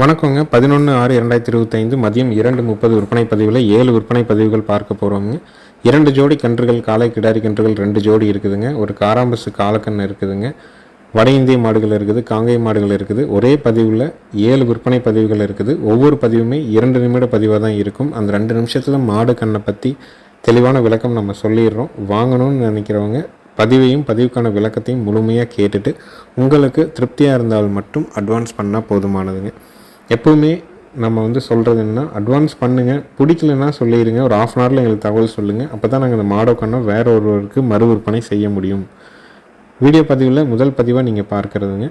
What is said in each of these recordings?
வணக்கங்க. பதினொன்று ஆறு இரண்டாயிரத்தி இருபத்தைந்து மதியம் இரண்டு முப்பது விற்பனை பதிவில் ஏழு விற்பனை பதிவுகள் பார்க்க போகிறோங்க இரண்டு ஜோடி கன்றுகள் காளை கிடாரி கன்றுகள் ரெண்டு ஜோடி இருக்குதுங்க. ஒரு காராம்பசு காலக்கன்று இருக்குதுங்க. வட இந்திய மாடுகள் இருக்குது காங்கேய மாடுகள் இருக்குது. ஒரே பதிவில் ஏழு விற்பனை பதிவுகள் இருக்குது. ஒவ்வொரு பதிவுமே இரண்டு நிமிட பதிவாக தான் இருக்கும். அந்த ரெண்டு நிமிஷத்தில் மாடு கண்ணை பற்றி தெளிவான விளக்கம் நம்ம சொல்லிடுறோம். வாங்கணும்னு நினைக்கிறவங்க பதிவையும் பதிவுக்கான விளக்கத்தையும் முழுமையாக கேட்டுட்டு உங்களுக்கு திருப்தியாக இருந்தால் மட்டும் அட்வான்ஸ் பண்ணால் போதுமானதுங்க. எப்போவுமே நம்ம வந்து சொல்கிறது என்ன அட்வான்ஸ் பண்ணுங்கள் பிடிக்கலன்னா சொல்லிடுங்க ஒரு ஆஃப் அன் ஹவரில் எங்களுக்கு தகவல் சொல்லுங்கள் அப்போ தான் நாங்கள் அந்த மாடோ வேறு ஒருவருக்கு மறு விற்பனை செய்ய முடியும். வீடியோ பதிவில் முதல் பதிவாக நீங்கள் பார்க்குறதுங்க.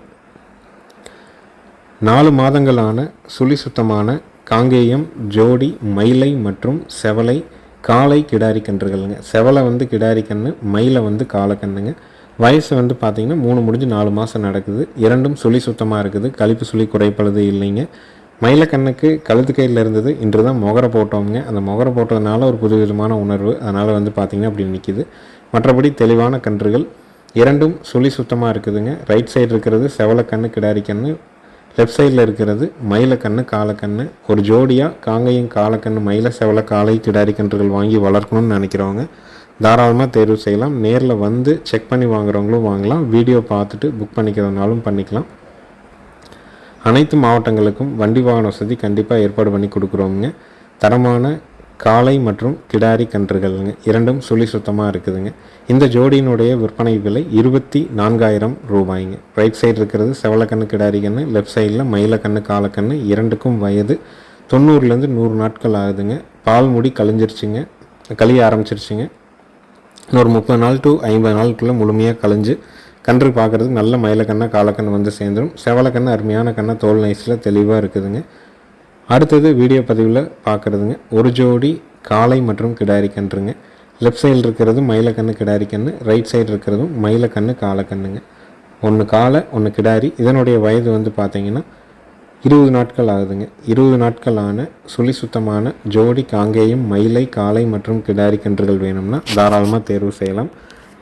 நாலு மாதங்களான சுழி சுத்தமான காங்கேயம் ஜோடி மயிலை மற்றும் செவலை காளை கிடாரி கன்றுகளுங்க. செவலை வந்து கிடாரி கன்று மயிலை வந்து காளைக்கண்ணுங்க வயசு வந்து பார்த்திங்கன்னா மூணு முடிஞ்சு நாலு மாதம் நடக்குது. இரண்டும் சுழி சுத்தமாக இருக்குது. கழிப்பு சுழி குறைப்பழுது இல்லைங்க. மயிலக்கண்ணுக்கு கழுத்து கையில் இருந்தது. இன்று தான் முகரை போட்டோம்ங்க. அந்த முகரை போட்டதுனால ஒரு புதுவிதமான உணர்வு. அதனால் வந்து பார்த்திங்கன்னா அப்படி நிற்கிது மற்றபடி தெளிவான கன்றுகள். இரண்டும் சுழி சுத்தமாக இருக்குதுங்க. ரைட் சைடு இருக்கிறது செவலக்கண்ணு கிடாரிக்கண்ணு. லெஃப்ட் சைடில் இருக்கிறது மயிலக்கண்ணு காலக்கண்ணு. ஒரு ஜோடியாக காங்கையும் காலக்கண்ணு மயில செவல காளை கிடாரி கன்றுகள் வாங்கி வளர்க்கணும்னு நினைக்கிறவங்க. தாராளமாக தேர்வு செய்யலாம். நேரில் வந்து செக் பண்ணி வாங்குறவங்களும் வாங்கலாம். வீடியோ பார்த்துட்டு புக் பண்ணிக்கிறதுனாலும் பண்ணிக்கலாம். அனைத்து மாவட்டங்களுக்கும் வண்டி வாகன வசதி கண்டிப்பாக ஏற்பாடு பண்ணி கொடுக்குறோங்க தரமான காளை மற்றும் கிடாரி கன்றுகள்ங்க. இரண்டும் சுழி சுத்தமாக இருக்குதுங்க. இந்த ஜோடியினுடைய விற்பனை விலை இருபத்தி நான்காயிரம் ரூபாய்ங்க. ரைட் சைடு இருக்கிறது செவலக்கண்ணு கிடாரி கண்ணு. லெஃப்ட் சைடில் மயிலக்கண்ணு காலக்கண்ணு. இரண்டுக்கும் வயது தொண்ணூறுலேருந்து நூறு நாட்கள் ஆகுதுங்க. பால் முடி கழிஞ்சிருச்சுங்க. கழிய ஆரம்பிச்சிருச்சுங்க. இன்னொரு முப்பது நாள் டு ஐம்பது நாளுக்குள்ளே முழுமையாக கழிஞ்சு கன்று பார்க்குறதுக்கு நல்ல மயிலக்கண்ணை காலக்கண் வந்து சேர்ந்துடும் செவலக்கண்ணு அருமையான கண்ணை தோல் நைஸில் தெளிவாக இருக்குதுங்க. அடுத்தது வீடியோ பதிவில் பார்க்குறதுங்க ஒரு ஜோடி காளை மற்றும் கிடாரி கன்றுங்க. லெஃப்ட் சைடில் இருக்கிறது மயிலக்கண்ணு கிடாரி கண்ணு. ரைட் சைடு இருக்கிறதும் மயிலக்கண்ணு காலக்கண்ணுங்க ஒன்று காலை ஒன்று கிடாரி. இதனுடைய வயது வந்து பார்த்திங்கன்னா இருபது நாட்கள் ஆகுதுங்க. இருபது நாட்கள் ஆன சுழி சுத்தமான ஜோடி காங்கேயம் மயிலை காளை மற்றும் கிடாரி கன்றுகள் வேணும்னா தாராளமாக தேர்வு செய்யலாம்.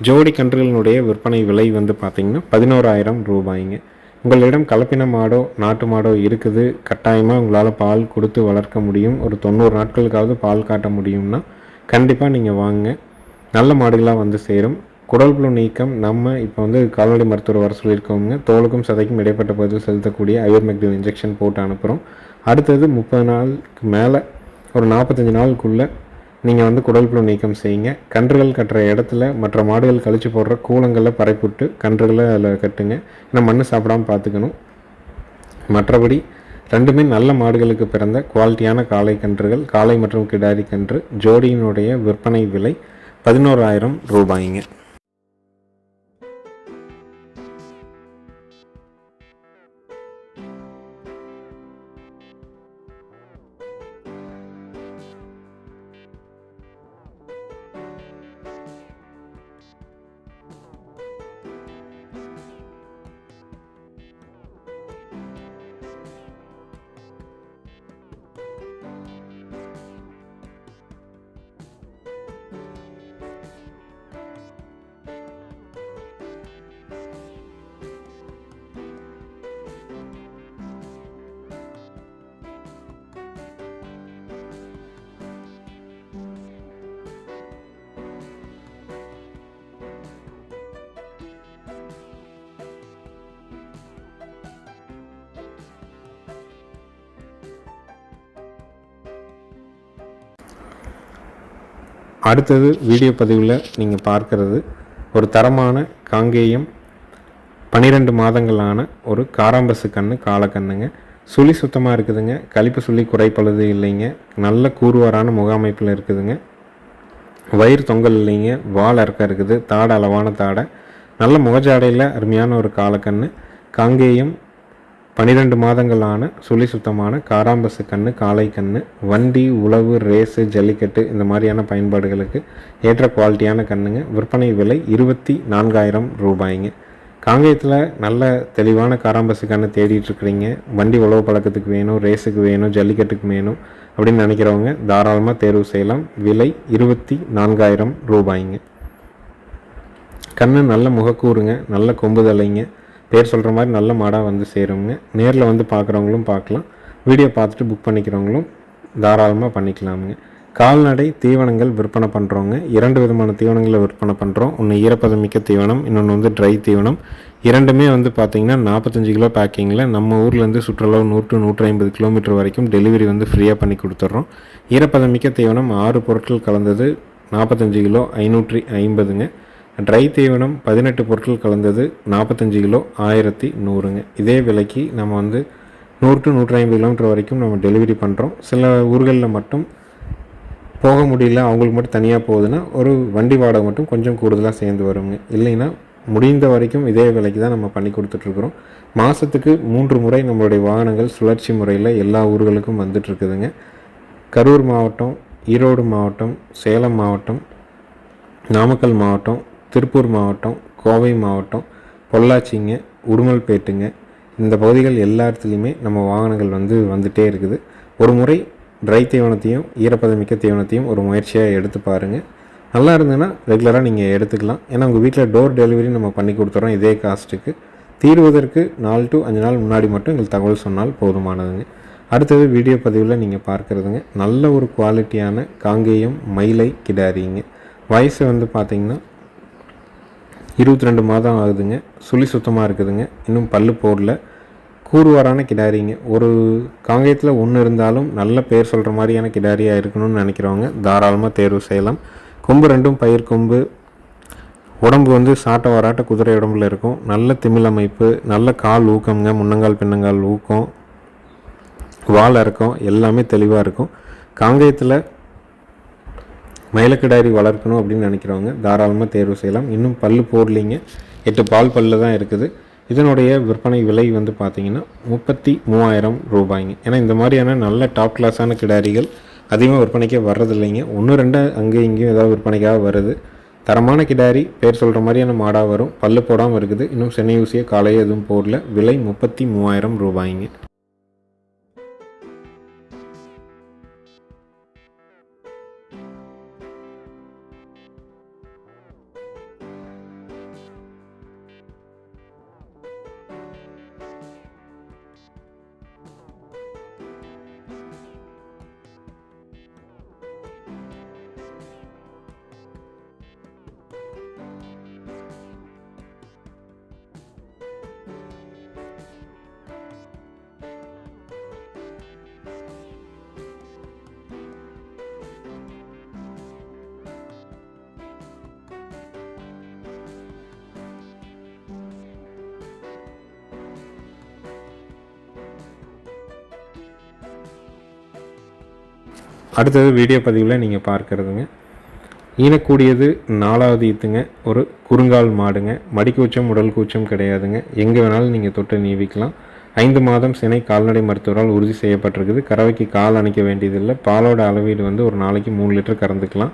ஜோடி கன்றுகளினுடைய விற்பனை விலை வந்து பார்த்திங்கன்னா பதினோராயிரம் ரூபாய்ங்க. உங்களிடம் கலப்பின மாடோ நாட்டு மாடோ இருக்குது. கட்டாயமாக உங்களால் பால் கொடுத்து வளர்க்க முடியும். ஒரு தொண்ணூறு நாட்களுக்காவது பால் காட்ட முடியும்னா கண்டிப்பாக நீங்கள் வாங்க. நல்ல மாடுகளாக வந்து சேரும். குடல் புழு நீக்கம் நம்ம இப்போ வந்து கால்நடை மருத்துவர் வர சொல்லியிருக்கோங்க தோலுக்கும் சதைக்கும் இடைப்பட்ட பகுதியில் செலுத்தக்கூடிய அயோர்மெக்டிவ் இன்ஜெக்ஷன் போட்டு அனுப்புகிறோம் அடுத்தது முப்பது நாளுக்கு மேலே ஒரு நாற்பத்தஞ்சு நாளுக்குள்ளே நீங்கள் வந்து குடல் புழு நீக்கம் செய்யுங்க. கன்றுகள் கட்டுற இடத்துல மற்ற மாடுகள் கழிச்சு போடுற கூலங்களில் பறைப்புட்டு கன்றுகளை அதில் கட்டுங்க. ஏன்னா மண் சாப்பிடாம பார்த்துக்கணும் மற்றபடி ரெண்டுமே நல்ல மாடுகளுக்கு பிறந்த குவாலிட்டியான காளை கன்றுகள் காளை மற்றும் கிடாரி கன்று ஜோடியினுடைய விற்பனை விலை பதினோராயிரம் ரூபாய்ங்க. அடுத்தது வீடியோ பதிவில் நீங்கள் பார்க்கறது ஒரு தரமான காங்கேயம் பன்னிரெண்டு மாதங்களான ஒரு காராம்பசு கன்று காலக்கண்ணுங்க சுழி சுத்தமாக இருக்குதுங்க. கழிப்பு சுழி குறைப்பழுது இல்லைங்க. நல்ல கூறுவாரான முகாமைப்பில் இருக்குதுங்க. வயிறு தொங்கல் இல்லைங்க. வால் அறக்க இருக்குது. தாடை அளவான தாடை. நல்ல முகஜாடையில் அருமையான ஒரு காலக்கண்ணு காங்கேயம் பன்னிரெண்டு மாதங்களான சுழி சுத்தமான காராம்பசு கன்று காளை கன்று வண்டி உழவு ரேஸு ஜல்லிக்கட்டு இந்த மாதிரியான பயன்பாடுகளுக்கு ஏற்ற குவாலிட்டியான கண்ணுங்க. விற்பனை விலை இருபத்தி நான்காயிரம் ரூபாய்ங்க. காங்கேயத்தில் நல்ல தெளிவான காராம்பசு கன்று தேடிட்டுருக்குறீங்க வண்டி உழவு பழக்கத்துக்கு வேணும் ரேஸுக்கு வேணும் ஜல்லிக்கட்டுக்கு வேணும் அப்படின்னு நினைக்கிறவங்க தாராளமாக தேர்வு செய்யலாம். விலை இருபத்தி நான்காயிரம் ரூபாய்ங்க. கண்ணு நல்ல முகக்கூறுங்க நல்ல கொம்புதலைங்க பேர் சொல்கிற மாதிரி நல்ல மாடாக வந்து சேருங்க நேரில் வந்து பார்க்குறவங்களும் பார்க்கலாம் வீடியோ பார்த்துட்டு புக் பண்ணிக்கிறவங்களும் தாராளமாக பண்ணிக்கலாமுங்க கால்நடை தீவனங்கள் விற்பனை பண்ணுறோங்க இரண்டு விதமான தீவனங்களை விற்பனை பண்ணுறோம் ஒன்று ஈரப்பதமிக்க தீவனம் இன்னொன்று வந்து ட்ரை தீவனம். இரண்டுமே வந்து பார்த்திங்கன்னா நாற்பத்தஞ்சு கிலோ பேக்கிங்கில் நம்ம ஊர்லேருந்து சுற்றுலாவு நூற்று நூற்றி ஐம்பது கிலோமீட்டர் வரைக்கும் டெலிவரி வந்து ஃப்ரீயாக பண்ணி கொடுத்துட்றோம் ஈரப்பதமிக்க தீவனம் ஆறு பொருட்கள் கலந்தது நாற்பத்தஞ்சு கிலோ ஐநூற்றி ஐம்பதுங்க. ட்ரை தீவனம் பதினெட்டு பொருட்கள் கலந்தது நாற்பத்தஞ்சு கிலோ ஆயிரத்தி நூறுங்க. இதே விலைக்கு நம்ம வந்து நூறு டு நூற்றி ஐம்பது கிலோமீட்டர் வரைக்கும் நம்ம டெலிவரி பண்ணுறோம் சில ஊர்களில் மட்டும் போக முடியல அவங்களுக்கு மட்டும் தனியாக போகுதுன்னா ஒரு வண்டி வாடகை மட்டும் கொஞ்சம் கூடுதலாக சேர்ந்து வருங்க. இல்லைன்னா முடிந்த வரைக்கும் இதே விலைக்கு தான் நம்ம பண்ணி கொடுத்துட்ருக்குறோம் மாதத்துக்கு மூன்று முறை நம்மளுடைய வாகனங்கள் சுழற்சி முறையில் எல்லா ஊர்களுக்கும் வந்துட்டுருக்குதுங்க கரூர் மாவட்டம் ஈரோடு மாவட்டம் சேலம் மாவட்டம் நாமக்கல் மாவட்டம் திருப்பூர் மாவட்டம் கோவை மாவட்டம் பொள்ளாச்சிங்க உடுமல்பேட்டுங்க. இந்த பகுதிகள் எல்லா இடத்துலையுமே நம்ம வாகனங்கள் வந்து வந்துகிட்டே இருக்குது. ஒரு முறை ட்ரை தீவனத்தையும் ஈரப்பதமிக்க தீவனத்தையும் ஒரு முயற்சியாக எடுத்து பாருங்கள் நல்லா இருந்ததுன்னா ரெகுலராக நீங்கள் எடுத்துக்கலாம். ஏன்னா உங்கள் வீட்டில் டோர் டெலிவரி நம்ம பண்ணி கொடுத்துறோம் இதே காஸ்ட்டுக்கு தீர்வதற்கு நாலு டு அஞ்சு நாள் முன்னாடி மட்டும் எங்களுக்கு தகவல் சொன்னால் போதுமானதுங்க. அடுத்தது வீடியோ பதிவில் நீங்கள் பார்க்குறதுங்க. நல்ல ஒரு குவாலிட்டியான காங்கேயம் மயிலை கிடாரிங்க. வயசு வந்து பார்த்திங்கன்னா இருபத்தி ரெண்டு மாதம் ஆகுதுங்க. சுழி சுத்தமாக இருக்குதுங்க. இன்னும் பல்லு போடல. கூறுவாரான கிடாரிங்க. ஒரு காங்கேயத்தில் ஒன்று இருந்தாலும் நல்ல பேர் சொல்கிற மாதிரியான கிடாரியாக இருக்கணும்னு நினைக்கிறவங்க தாராளமாக தேர்வு செய்யலாம். கொம்பு ரெண்டும் பயிர் கொம்பு. உடம்பு வந்து சாட்ட வராட்ட குதிரை உடம்புல இருக்கும். நல்ல திமிழ் அமைப்பு நல்ல கால் ஊக்கம்ங்க. முன்னங்கால் பின்னங்கால் ஊக்கம். வால் இறக்கம். எல்லாமே தெளிவாக இருக்கும். காங்கேயத்தில் மயிலக்கடாரி வளர்க்கணும் அப்படின்னு நினைக்கிறவங்க தாராளமாக தேர்வு செய்யலாம். இன்னும் பல் போடலிங்க. எட்டு பால் பல்லு தான் இருக்குது. இதனுடைய விற்பனை விலை வந்து பார்த்திங்கன்னா முப்பத்தி மூவாயிரம் ரூபாய்ங்க. ஏன்னா இந்த மாதிரியான நல்ல டாப் கிளாஸான கிடாரிகள் அதிகமாக விற்பனைக்கே வர்றதில்லைங்க. ஒன்று ரெண்டு அங்கேயும் இங்கேயும் ஏதாவது விற்பனைக்காக வருது. தரமான கிடாரி பேர் சொல்கிற மாதிரியான மாடாக வரும். பல்லு போடாமல் இருக்குது. இன்னும் சென்னை ஊசியை காலையே எதுவும் போடல. விலை முப்பத்தி மூவாயிரம் ரூபாய்ங்க. அடுத்தது வீடியோ பதிவில் நீங்கள் பார்க்குறதுங்க. ஈனக்கூடியது நாலாவது ஈத்துங்க. ஒரு குறுங்கால் மாடுங்க. மடிக்கூச்சம் உடல் கூச்சம் கிடையாதுங்க. எங்கே வேணாலும் நீங்கள் தொட்டு நீவிக்கலாம். ஐந்து மாதம் சினை கால்நடை மருத்துவரால் உறுதி செய்யப்பட்டிருக்குது. கறவைக்கு கால் அணைக்க வேண்டியதில்லை. பாலோட அளவீடு வந்து ஒரு நாளைக்கு மூணு லிட்டர் கறந்துக்கலாம்.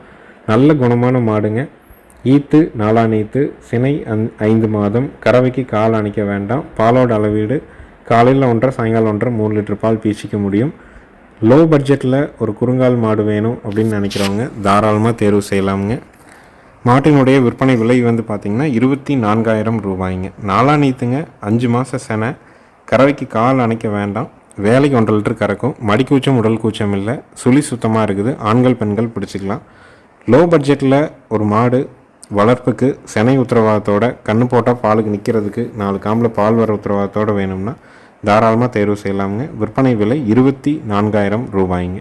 நல்ல குணமான மாடுங்க. ஈத்து நாலாம் ஈத்து சினை அந் ஐந்து மாதம். கறவைக்கு கால் அணைக்க வேண்டாம். பாலோட அளவீடு காலையில் ஒன்றரை சாயங்காலம் ஒன்றரை மூணு லிட்டர் பால் பீச்சிக்க முடியும். லோ பட்ஜெட்டில் ஒரு குறுங்கால் மாடு வேணும் அப்படின்னு நினைக்கிறவங்க தாராளமாக தேர்வு செய்யலாமுங்க. மாட்டினுடைய விற்பனை விலை வந்து பார்த்திங்கன்னா இருபத்தி நான்காயிரம் ரூபாய்ங்க. நாலா நீத்துங்க அஞ்சு மாத செனை. கறவைக்கு கால் அணைக்க வேண்டாம். வேலைக்கு ஒன்றரை லிட்டர் கறக்கும். மடிக்கூச்சம் உடல் கூச்சம் இல்லை. சுழி சுத்தமாக இருக்குது. ஆண்கள் பெண்கள் பிடிச்சிக்கலாம். லோ பட்ஜெட்டில் ஒரு மாடு வளர்ப்புக்கு செனை உத்தரவாதத்தோட கண்ணு போட்டால் பாலுக்கு நிற்கிறதுக்கு நாலு காம்பில் பால் வர உத்தரவாதத்தோடு வேணும்னா தாராளமாக தேர்வு செய்யலாமுங்க. விற்பனை விலை இருபத்தி நான்காயிரம் ரூபாய்ங்க.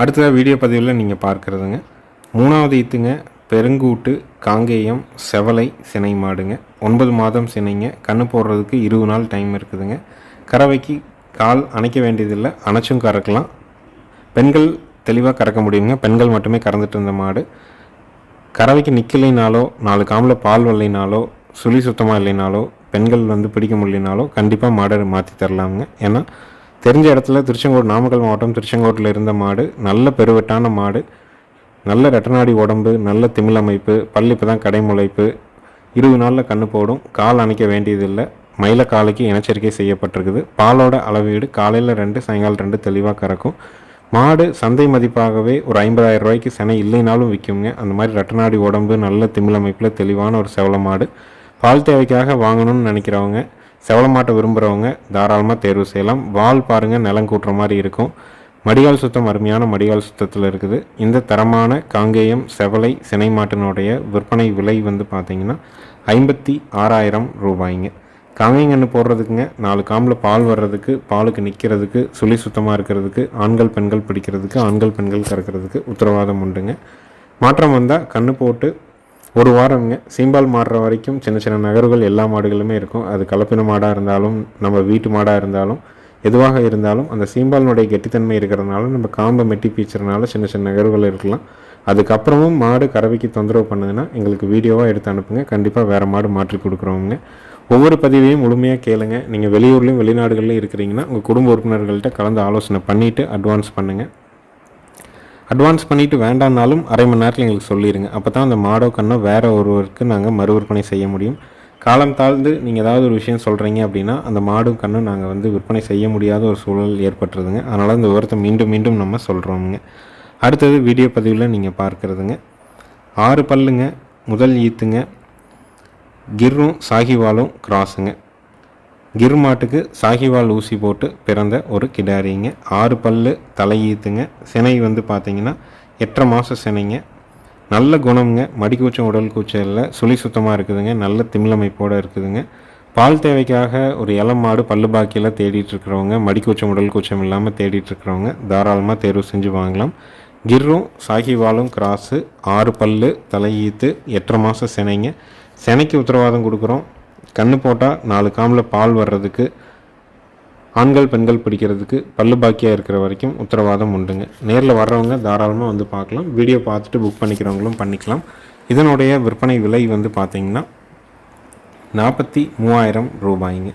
அடுத்ததாக வீடியோ பதிவில் நீங்கள் பார்க்குறதுங்க. மூணாவது ஈத்துங்க பெருங்கூட்டு காங்கேயம் செவலை சினை மாடுங்க. ஒன்பது மாதம் சினைங்க கண்ணு போடுறதுக்கு இருபது நாள் டைம் இருக்குதுங்க. கறவைக்கு கால் அணைக்க வேண்டியதில்லை அணைச்சும் கறக்கலாம். பெண்கள் தெளிவாக கறக்க முடியுங்க. பெண்கள் மட்டுமே கறந்துட்டு இருந்த மாடு. கறவைக்கு நிற்கலைனாலோ நாலு காமில் பால் வரலைனாலோ சுழி சுத்தமாக இல்லைனாலோ பெண்கள் வந்து பிடிக்க முடியலனாலோ கண்டிப்பாக மாடை மாற்றி தரலாமுங்க. ஏன்னா தெரிஞ்ச இடத்துல திருச்செங்கோடு நாமக்கல் மாவட்டம் திருச்செங்கோட்டில் இருந்த மாடு நல்ல பெருவெட்டான மாடு நல்ல ரெட்டநாடி உடம்பு நல்ல திமிழ் அமைப்பு பல் இப்போ தான் கடைமுளைப்பு இருபது நாளில் கண்ணு போடும் கால் அணைக்க வேண்டியதில்லை மயில காலைக்கு இனச்சரிக்கை செய்யப்பட்டிருக்குது. பாலோட அளவீடு காலையில் ரெண்டு சாயங்காலம் ரெண்டு தெளிவாக கறக்கும். மாடு சந்தை மதிப்பாகவே ஒரு ஐம்பதாயிரம் ரூபாய்க்கு செனை இல்லைனாலும் விற்குங்க அந்த மாதிரி ரெட்டநாடி உடம்பு நல்ல திமிழ் அமைப்பில் தெளிவான ஒரு செவல மாடு. பால் தேவைக்காக வாங்கணும்னு நினைக்கிறவங்க செவலமாட்டை விரும்புகிறவங்க தாராளமாக தேர்வு செய்யலாம். வால் பாருங்கள் நிலம் கூட்டுற மாதிரி இருக்கும். மடிகால் சுத்தம் அருமையான மடிகால் சுத்தத்தில் இருக்குது. இந்த தரமான காங்கேயம் செவலை சினை மாட்டினுடைய விற்பனை விலை வந்து பார்த்திங்கன்னா ஐம்பத்தி ஆறாயிரம் ரூபாய்ங்க. காங்கேயங்கன்று போடுறதுக்குங்க நாலு காம்பில் பால் வர்றதுக்கு பாலுக்கு நிற்கிறதுக்கு சுழி சுத்தமாக இருக்கிறதுக்கு ஆண்கள் பெண்கள் பிடிக்கிறதுக்கு ஆண்கள் பெண்கள் கறக்கிறதுக்கு உத்தரவாதம் உண்டுங்க. மாற்றம் வந்தால் கண்ணு போட்டு ஒரு வாரம்ங்க சீம்பால் மாறுற வரைக்கும் சின்ன சின்ன நகர்வுகள் எல்லா மாடுகளுமே இருக்கும். அது கலப்பின மாடாக இருந்தாலும் நம்ம வீட்டு மாடாக இருந்தாலும் எதுவாக இருந்தாலும் அந்த சீம்பாலினுடைய கெட்டித்தன்மை இருக்கிறதுனால நம்ம காம்பை மெட்டி பீச்சுறதுனால சின்ன சின்ன நகர்வுகள் இருக்கலாம். அதுக்கப்புறமும் மாடு கறவைக்கு தொந்தரவு பண்ணுதுன்னா எங்களுக்கு வீடியோவாக எடுத்து அனுப்புங்க. கண்டிப்பாக வேறு மாடு மாற்றி கொடுக்குறோங்க ஒவ்வொரு பதிவையும் முழுமையாக கேளுங்க. நீங்கள் வெளியூர்லேயும் வெளிநாடுகள்லையும் இருக்கிறீங்கன்னா உங்கள் குடும்ப உறுப்பினர்கள்ட்ட கலந்து ஆலோசனை பண்ணிவிட்டு அட்வான்ஸ் பண்ணுங்கள் அட்வான்ஸ் பண்ணிவிட்டு வேண்டாம்னாலும் அரை மணி நேரத்தில் எங்களுக்கு சொல்லிடுங்க அப்போ தான் அந்த மாடோ கண்ணோ வேறு ஒருவருக்கு நாங்கள் மறு விற்பனை செய்ய முடியும். காலம் தாழ்ந்து நீங்கள் ஏதாவது ஒரு விஷயம் சொல்கிறீங்க அப்படின்னா அந்த மாடும் கண்ணும் நாங்கள் வந்து விற்பனை செய்ய முடியாத ஒரு சூழல் ஏற்பட்டுருதுங்க. அதனால் இந்த விவரத்தை மீண்டும் மீண்டும் நம்ம சொல்கிறோமுங்க அடுத்தது வீடியோ பதிவில் நீங்கள் பார்க்குறதுங்க. ஆறு பல்லுங்க முதல் ஈத்துங்க கிர்ரும் சாகிவாலும் கிராஸுங்க. கிர் மாட்டுக்கு சாகிவால் ஊசி போட்டு பிறந்த ஒரு கிடாரிங்க. ஆறு பல்லு தலையீத்துங்க சினை வந்து பார்த்தீங்கன்னா எட்டரை மாதம் சினைங்க. நல்ல குணம்ங்க. மடிக்கூச்சம் உடல் கூச்சம் இல்லை. சுழி சுத்தமாக இருக்குதுங்க. நல்ல திமிழமைப்போடு இருக்குதுங்க. பால் தேவைக்காக ஒரு இளம் மாடு பல்லு பாக்கியில் தேடிட்டு இருக்கிறவங்க மடிக்கூச்சம் உடல் கூச்சம் இல்லாமல் தேடிட்டு இருக்கிறவங்க தாராளமாக தேர்வு செஞ்சு வாங்கலாம். கிர்ரும் சாகிவாலும் கிராஸு ஆறு பல்லு தலையீத்து எட்டரை மாதம் சினைங்க. சினைக்கு உத்தரவாதம் கொடுக்குறோம். கண்ணு போட்டால் நாலு காமில் பால் வர்றதுக்கு ஆண்கள் பெண்கள் பிடிக்கிறதுக்கு பல்லு பாக்கியாக இருக்கிற வரைக்கும் உத்தரவாதம் உண்டுங்க. நேரில் வர்றவங்க தாராளமாக வந்து பார்க்கலாம். வீடியோ பார்த்துட்டு புக் பண்ணிக்கிறவங்களும் பண்ணிக்கலாம். இதனுடைய விற்பனை விலை வந்து பார்த்திங்கன்னா நாற்பத்தி மூவாயிரம் ரூபாய்ங்க.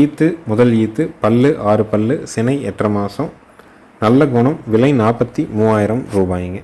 ஈத்து முதல் ஈத்து பல்லு ஆறு பல்லு சினை எட்டரை மாதம் நல்ல குணம் விலை நாற்பத்தி மூவாயிரம் ரூபாய்ங்க.